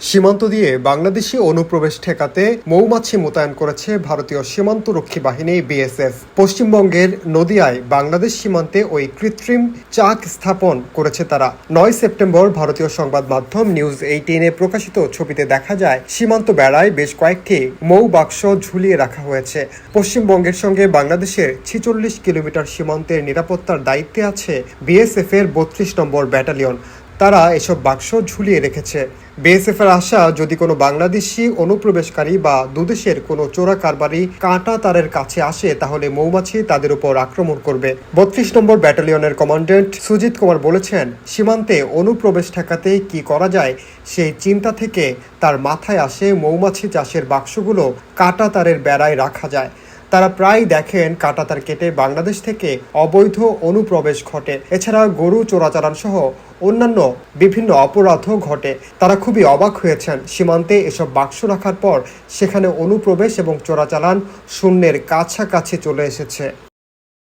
সীমান্ত দিয়ে বাংলাদেশি অনুপ্রবেশ ঠেকাতে মৌমাছি মোতায়েন করেছে ভারতীয় সীমান্ত রক্ষী বাহিনী বিএসএফ। পশ্চিমবঙ্গের নদিয়ায় বাংলাদেশ সীমান্তে ওই কৃত্রিম চাক স্থাপন করেছে তারা। নয় সেপ্টেম্বর ভারতীয় সংবাদ মাধ্যম নিউজ এইটিনে প্রকাশিত ছবিতে দেখা যায়, সীমান্ত বেড়ায় বেশ কয়েকটি মৌ বাক্স ঝুলিয়ে রাখা হয়েছে। পশ্চিমবঙ্গের সঙ্গে বাংলাদেশের ছিচল্লিশ কিলোমিটার সীমান্তের নিরাপত্তার দায়িত্বে আছে বিএসএফ এর বত্রিশ নম্বর ব্যাটালিয়ন। তারা এসব বাক্স ঝুলিয়ে রেখেছে। বিএসএফ এর আশা, যদি কোনো বাংলাদেশি অনুপ্রবেশকারী বা দুদেশের কোনো চোরা কারবারি কাঁটা তারের কাছে আসে, তাহলে মৌমাছি তাদের উপর আক্রমণ করবে। বত্রিশ নম্বর ব্যাটালিয়নের কমান্ড্যান্ট সুজিত কুমার বলেছেন, সীমান্তে অনুপ্রবেশ ঠেকাতে কি করা যায়, সেই চিন্তা থেকে তার মাথায় আসে মৌমাছি চাষের বাক্সগুলো কাঁটা তারের বেড়ায় রাখা যায়। তারা প্রায় দেখেন কাঁটাতার কেটে বাংলাদেশ থেকে অবৈধ অনুপ্রবেশ ঘটে। এছাড়া গরু চোরাচালান সহ অন্যান্য বিভিন্ন অপরাধও ঘটে। তারা খুবই অবাক হয়েছেন। সীমান্তে এসব বাক্স রাখার পর সেখানে অনুপ্রবেশ এবং চোরাচালান শূন্যের কাছাকাছি চলে এসেছে।